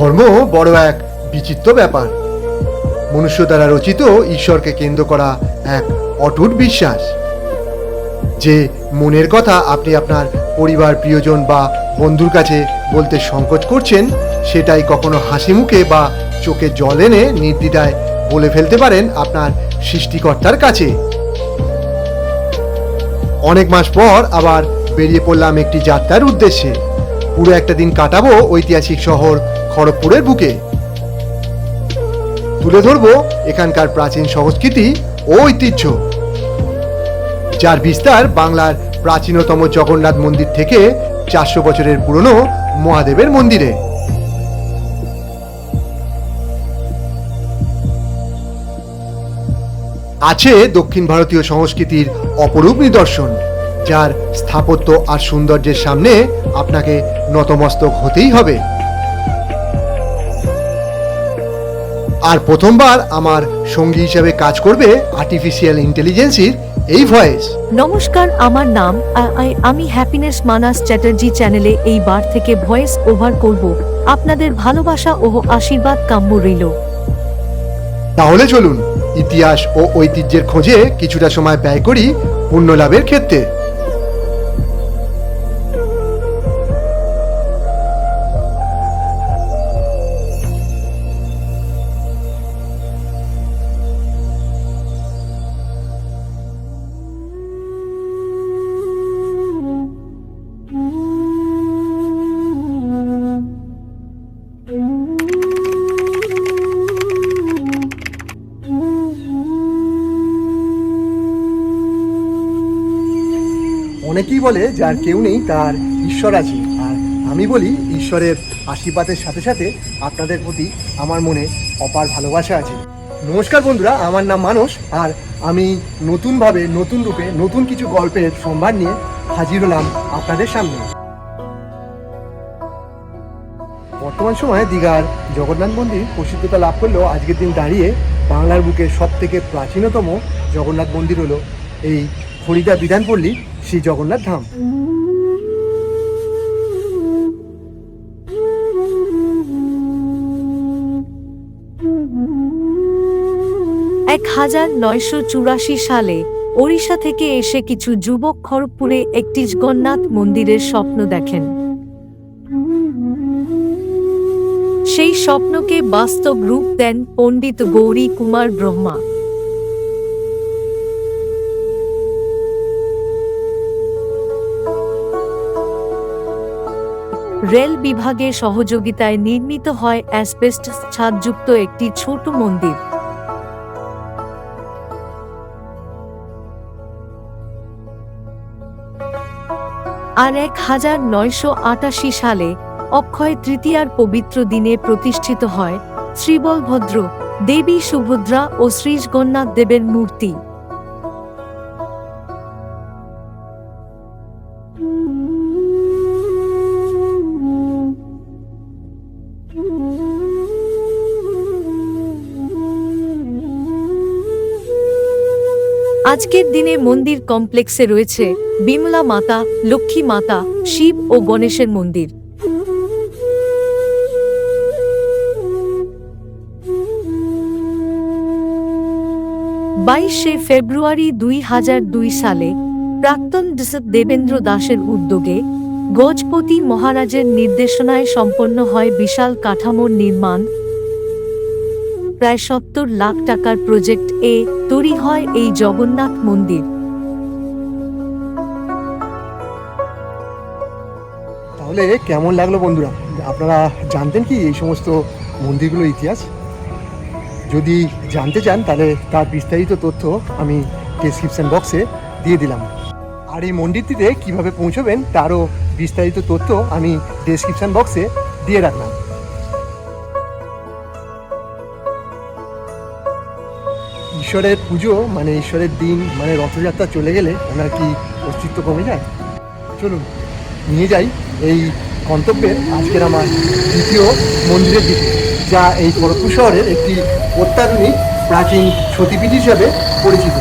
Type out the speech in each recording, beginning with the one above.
ধর্ম বড় এক বিচিত্র ব্যাপার। মনুষ্য দ্বারা রচিত ঈশ্বরকে কেন্দ্র করা এক অটুট বিশ্বাস। যে মনের কথা আপনি আপনার পরিবার, প্রিয়জন বা বন্ধুর কাছে বলতে সংকোচ করছেন, সেটাই কখনো হাসি মুখে বা চোখে জল এনে নির্দ্বিধায় বলে ফেলতে পারেন আপনার সৃষ্টিকর্তার কাছে। অনেক মাস পর আবার বেরিয়ে পড়লাম একটি যাত্রার উদ্দেশ্যে। পুরো একটা দিন কাটাবো ঐতিহাসিক শহর খড়গপুরের বুকে। তুলে ধরবো এখানকার প্রাচীন সংস্কৃতি ও ঐতিহ্য, যার বিস্তার বাংলার প্রাচীনতম জগন্নাথ মন্দির থেকে চারশো বছরের পুরনো মহাদেবের মন্দিরে। আছে দক্ষিণ ভারতীয় সংস্কৃতির অপরূপ নিদর্শন, যার স্থাপত্য আর সৌন্দর্যের সামনে আপনাকে নতমস্তক হতেই হবে। আর প্রথমবার আমার সঙ্গী হিসেবে কাজ করবে আর্টিফিশিয়াল ইন্টেলিজেন্সির এই ভয়েস নমস্কার আমার নাম আমি হ্যাপিনেস মানাস চ্যাটার্জি চ্যানেলে এই বার থেকে ভয়েস ওভার করব। আপনাদের ভালোবাসা ও আশীর্বাদ কাম্য রইল। তাহলে চলুন ইতিহাস ও ঐতিহ্যের খোঁজে কিছুটা সময় ব্যয় করি পুণ্য লাভের ক্ষেত্রে। অনেকেই বলে যার কেউ নেই তার ঈশ্বর আছে। আর আমি বলি ঈশ্বরের আশীর্বাদের সাথে সাথে আপনাদের প্রতি আমার মনে অপার ভালোবাসা আছে। নমস্কার বন্ধুরা, আমার নাম মানস, আর আমি নতুনভাবে, নতুন রূপে, নতুন কিছু গল্পের সম্ভার নিয়ে হাজির হলাম আপনাদের সামনে। বর্তমান সময়ে দীঘার জগন্নাথ মন্দির প্রসিদ্ধতা লাভ করলেও আজকের দিন দাঁড়িয়ে বাংলার বুকে সব থেকে প্রাচীনতম জগন্নাথ মন্দির হলো এই হরিদা বিধানপল্লী শ্রী জগন্নাথ ধাম। এক হাজার নয়শো চুরাশি সালে ওড়িশা থেকে এসে কিছু যুবক খড়গপুরে একটি জগন্নাথ মন্দিরের স্বপ্ন দেখেন। সেই স্বপ্নকে বাস্তব রূপ দেন পণ্ডিত গৌরী কুমার ব্রহ্মা। রেল বিভাগের সহযোগিতায় নির্মিত হয় অ্যাসবেস্টস ছাদযুক্ত একটি ছোট মন্দির। আর এক হাজার নয়শো আটাশি সালে অক্ষয় তৃতীয়ার পবিত্র দিনে প্রতিষ্ঠিত হয় শ্রীবলভদ্র দেবী সুভদ্রা ও শ্রীজগন্নাথ দেবের মূর্তি। আজকের দিনে মন্দির কমপ্লেক্সে রয়েছে বিমলা মাতা, লক্ষ্মী মাতা, শিব ও গণেশের মন্দির। বাইশে ফেব্রুয়ারি দুই হাজার দুই সালে প্রাক্তন ডিসেপ দেবেন্দ্র দাসের উদ্যোগে গজপতি মহারাজের নির্দেশনায় সম্পন্ন হয় বিশাল কাঠামোর নির্মাণ প্রায় সত্তর লাখ টাকার প্রজেক্ট এ তৈরি হয় এই জগন্নাথ মন্দির। তাহলে কেমন লাগল বন্ধুরা? আপনারা জানতেন কি এই সমস্ত মন্দিরগুলোর ইতিহাস? যদি জানতে চান, তাহলে তার বিস্তারিত তথ্য আমি ডেসক্রিপশন বক্সে দিয়ে দিলাম। আর এই মন্দিরটিতে কীভাবে পৌঁছবেন, তারও বিস্তারিত তথ্য আমি ডেসক্রিপশন বক্সে দিয়ে রাখলাম। ঈশ্বরের পুজো মানে ঈশ্বরের দিন মানে রথযাত্রা চলে গেলে ওনার কি অস্তিত্ব কমে যায়? চলুন, নিয়ে যাই এই গন্তব্যের আজকের আমার দ্বিতীয় মন্দিরের দিকে, যা এই খড়গপুর শহরের একটি অত্যাধুনিক প্রাচীন সতীপীঠ হিসাবে পরিচিত।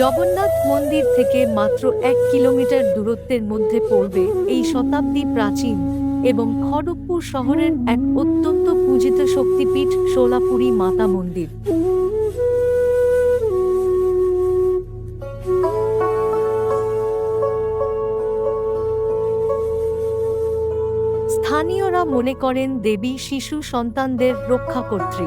জগন্নাথ মন্দির থেকে মাত্র এক কিলোমিটার দূরত্বের মধ্যে পড়বে এই শতাব্দী প্রাচীন এবং খড়গপুর শহরের এক অত্যন্ত পূজিত শক্তিপীঠ সোলাপুরী মাতা মন্দির। স্থানীয়রা মনে করেন দেবী শিশু সন্তানদের রক্ষাকর্ত্রী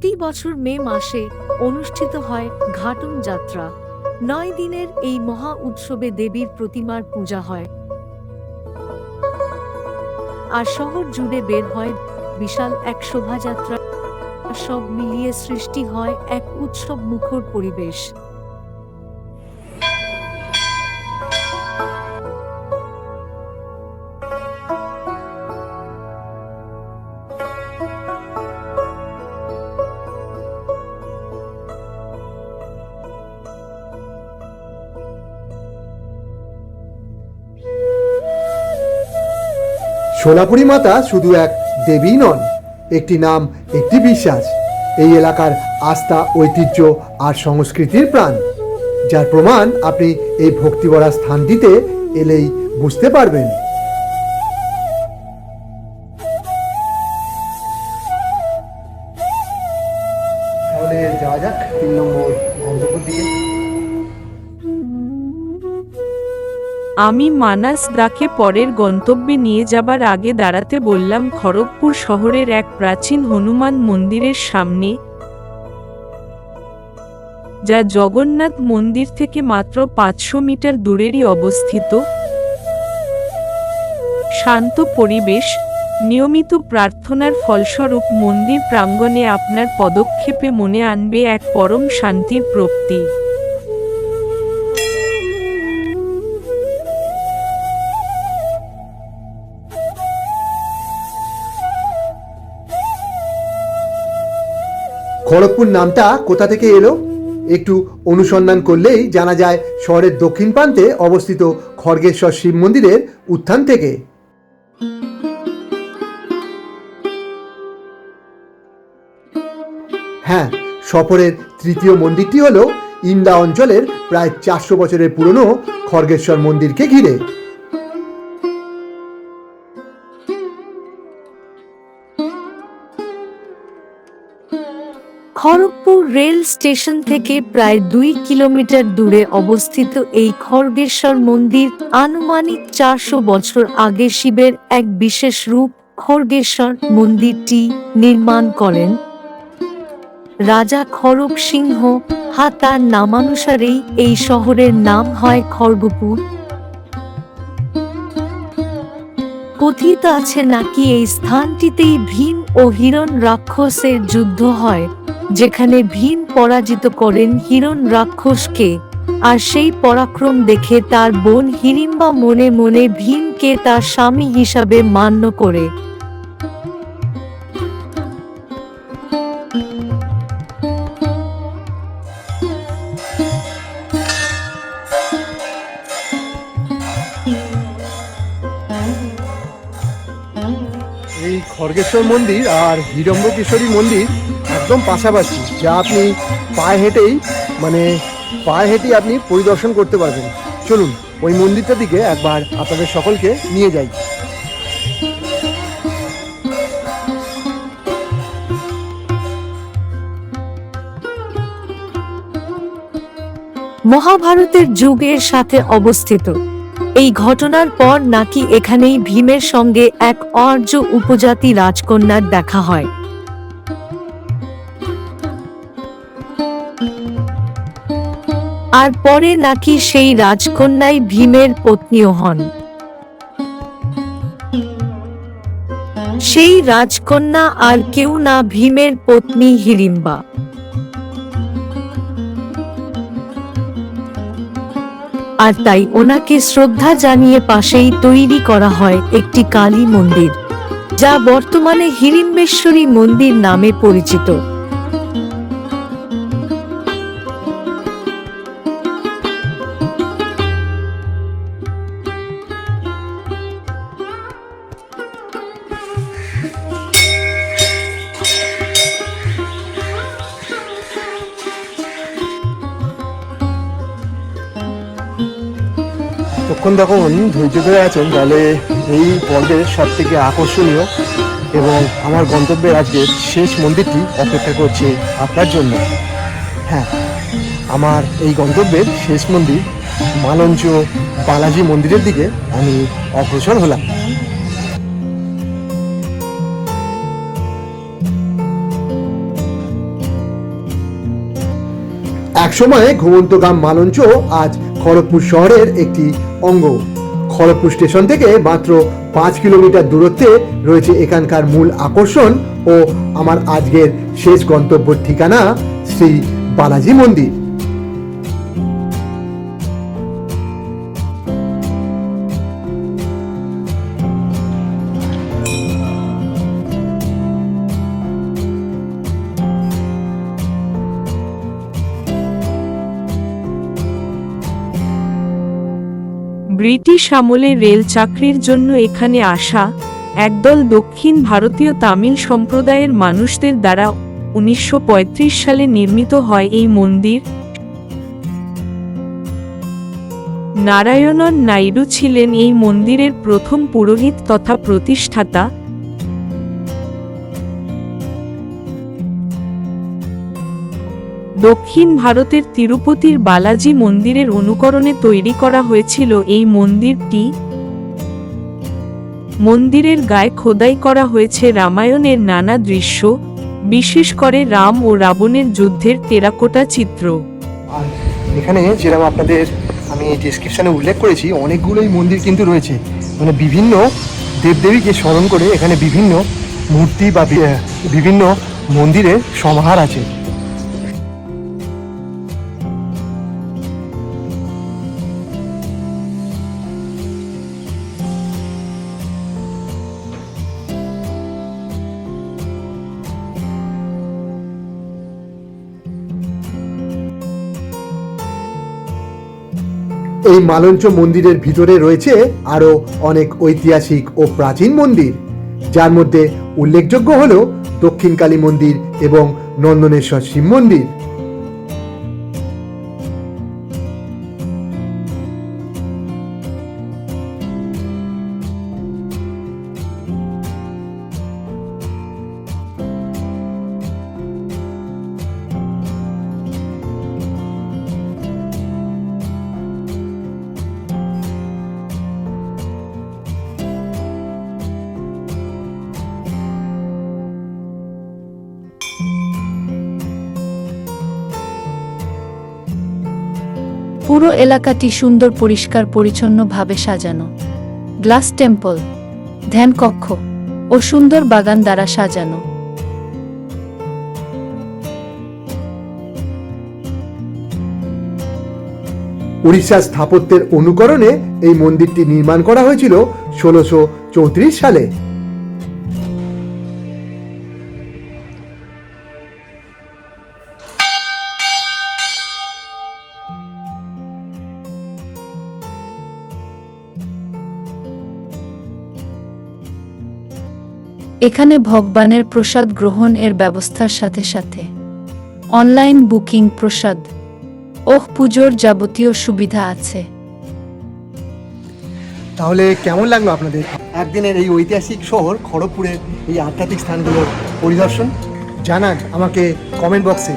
প্রতি বছর মে মাসে অনুষ্ঠিত হয় ঘাটন যাত্রা। নয় দিনের এই মহা উৎসবে দেবীর প্রতিমার পূজা হয়। আর শহর জুড়ে বের হয় বিশাল এক শোভাযাত্রা। সব মিলিয়ে সৃষ্টি হয় এক উৎসব মুখর পরিবেশ। সোলাপুরী মাতা শুধু এক দেবী নন, একটি নাম, একটি বিশ্বাস। এই এলাকার আস্থা, ঐতিহ্য আর সংস্কৃতির প্রাণ। যার প্রমাণ আপনি এই ভক্তিভরা স্থানটিতে এলেই বুঝতে পারবেন। আমি মানাস দাকে পরের গন্তব্যে নিয়ে যাবার আগে দাঁড়াতে বললাম, খড়গপুর শহরের এক প্রাচীন হনুমান মন্দিরের সামনে, যা জগন্নাথ মন্দির থেকে মাত্র পাঁচশো মিটার দূরেরই অবস্থিত। শান্ত পরিবেশ, নিয়মিত প্রার্থনার ফলস্বরূপ মন্দির প্রাঙ্গণে আপনার পদক্ষেপে মনে আনবে এক পরম শান্তির প্রপ্তি খড়গপুর নামটা কোথা থেকে এলো? একটু অনুসন্ধান করলেই জানা যায় শহরের দক্ষিণ প্রান্তে অবস্থিত খড়গেশ্বর শিব মন্দিরের উত্থান থেকে। হ্যাঁ সফরের তৃতীয় মন্দিরটি হল ইন্দা অঞ্চলের প্রায় চারশো বছরের পুরনো খড়গেশ্বর মন্দিরকে ঘিরে। খড়গপুর রেল স্টেশন থেকে প্রায় দুই কিলোমিটার দূরে অবস্থিত এই খড়গেশ্বর মন্দির আনুমানিক চারশো বছর আগে শিবের এক বিশেষ রূপ খড়গেশ্বর মন্দিরটি নির্মাণ করেন। রাজা খড়গ সিংহ হা তার নামানুসারেই এই শহরের নাম হয় খড়গপুর। কথিত আছে নাকি এই স্থানটিতেই ভীম ও হিরণ রাক্ষসের যুদ্ধ হয়? যেখানে ভীম পরাজিত করেন হিরণ রাক্ষসকে, আর সেই পরাক্রম দেখে তার বোন হিড়িম্বা মনে মনে ভীমকে তার স্বামী হিসাবে মান্য করে। এই খড়গেশ্বর মন্দির আর হিরম্বকেশ্বরী মন্দির একদম পাশাপাশি, যা আপনি পায়ে হেঁটেই মানে পায়ে হেঁটেই আপনি পরিদর্শন করতে পারবেন। চলুন, ওই মন্দিরটার দিকে একবার আপনাদের সকলকে নিয়ে যাই। মহাভারতের যুগের সাথে অবস্থিত। এই ঘটনার পর নাকি এখানেই ভীমের সঙ্গে এক অর্য উপজাতি রাজকন্যার দেখা হয়। আর পরে নাকি সেই রাজকন্যাই ভীমের পত্নীও হন। সেই রাজকন্যা আর কেউ না ভীমের পত্নী হিড়িম্বা আর তাই ওনাকে শ্রদ্ধা জানিয়ে পাশেই তৈরি করা হয় একটি কালী মন্দির, যা বর্তমানে হিড়িম্বেশ্বরী মন্দির নামে পরিচিত। তখন ধৈর্য ধরে আছেন, তাহলে এই পর্বের সব থেকে আকর্ষণীয় এবং আমার গন্তব্যের আজকের শেষ মন্দিরটি অপেক্ষা করছে আপনার জন্য। হ্যাঁ আমার এই গন্তব্যের শেষ মন্দির মালঞ্চ বালাজি মন্দিরের দিকে আমি অগ্রসর হলাম। একসময় ঘুমন্ত গ্রাম মালঞ্চ আজ খড়গপুর শহরের একটি অঙ্গ। খড়গপুর স্টেশন থেকে মাত্র পাঁচ কিলোমিটার দূরত্বে রয়েছে এখানকার মূল আকর্ষণ ও আমার আজকের শেষ গন্তব্য ঠিকানা শ্রী বালাজি মন্দির। ব্রিটিশ আমলে রেল চাকরির জন্য এখানে আসা একদল দক্ষিণ ভারতীয় তামিল সম্প্রদায়ের মানুষদের দ্বারা উনিশশো পঁয়ত্রিশ সালে নির্মিত হয় এই মন্দির। নারায়ণন নাইডু ছিলেন এই মন্দিরের প্রথম পুরোহিত তথা প্রতিষ্ঠাতা। দক্ষিণ ভারতের তিরুপতির বালাজি মন্দিরের অনুকরণে তৈরি করা হয়েছিল এই মন্দিরটি। মন্দিরের গায়ে খোদাই করা হয়েছে রামায়ণের নানা দৃশ্য, বিশেষ করে রাম ও রাবণের যুদ্ধের টেরাকোটা চিত্র। এখানে যেরকম আপনাদের আমি ডিসক্রিপশানে উল্লেখ করেছি, অনেকগুলোই মন্দির কিন্তু রয়েছে। মানে বিভিন্ন দেবদেবীকে স্মরণ করে এখানে বিভিন্ন মূর্তি বা বিভিন্ন মন্দিরের সমাহার আছে। এই মালঞ্চ মন্দিরের ভিতরে রয়েছে আরও অনেক ঐতিহাসিক ও প্রাচীন মন্দির, যার মধ্যে উল্লেখযোগ্য হল দক্ষিণ কালী মন্দির এবং নন্দনেশ্বর শিব মন্দির। পুরো এলাকাটি সুন্দর পরিষ্কার পরিচ্ছন্নভাবে সাজানো। গ্লাস টেম্পল, ধ্যান কক্ষ ও সুন্দর বাগান দ্বারা সাজানো। উড়িষ্যার স্থাপত্যের অনুকরণে এই মন্দিরটি নির্মাণ করা হয়েছিল ষোলোশো সালে। এখানে ভগবানের প্রসাদ গ্রহণ এর ব্যবস্থার সাথে সাথে। অনলাইন বুকিং প্রসাদ। ওহ পুজোর যাবতীয় সুবিধা আছে। তাহলে কেমন লাগল আপনাদের? একদিনের এই ঐতিহাসিক শহর খড়গপুরের এই আধ্যাত্মিক স্থানগুলোর পরিদর্শন? জানান আমাকে কমেন্ট বক্সে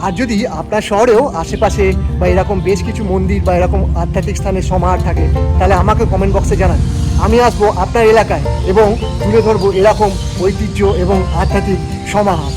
আর যদি আপনার শহরেও আশেপাশে বা এরকম বেশ কিছু মন্দির বা এরকম আধ্যাত্মিক স্থানের সমাহার থাকে তাহলে আমাকে কমেন্ট বক্সে জানান। আমি আসব আপনার এলাকায় এবং তুলে ধরবো এরকম ঐতিহ্য এবং আধ্যাত্মিক সমাহার।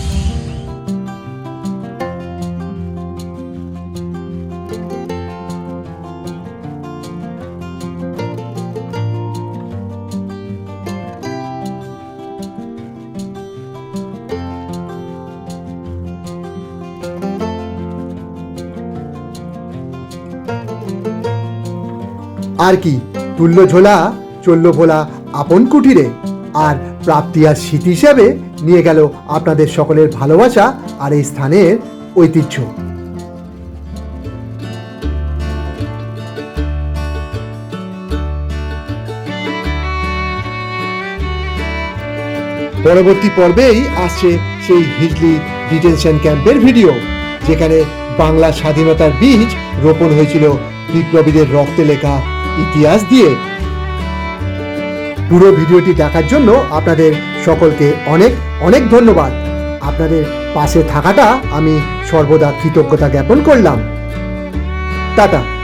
আর কি, তুল্য ঝোলা? চলল ভোলা আপন কুটিরে। আর প্রাপ্তি আর স্মৃতি হিসাবে নিয়ে গেল আপনাদের সকলের ভালোবাসা আর এই স্থানের ঐতিহ্য। পরবর্তী পর্বেই আসছে সেই হিজলি ডিটেনশন ক্যাম্পের ভিডিও, যেখানে বাংলা স্বাধীনতার বীজ রোপণ হয়েছিল বিপ্লবীদের রক্তে লেখা ইতিহাস দিয়ে। পুরো ভিডিওটি দেখার জন্য আপনাদের সকলকে অনেক অনেক ধন্যবাদ। আপনাদের পাশে থাকাটা আমি সর্বদা কৃতজ্ঞতা জ্ঞাপন করলাম। টাটা।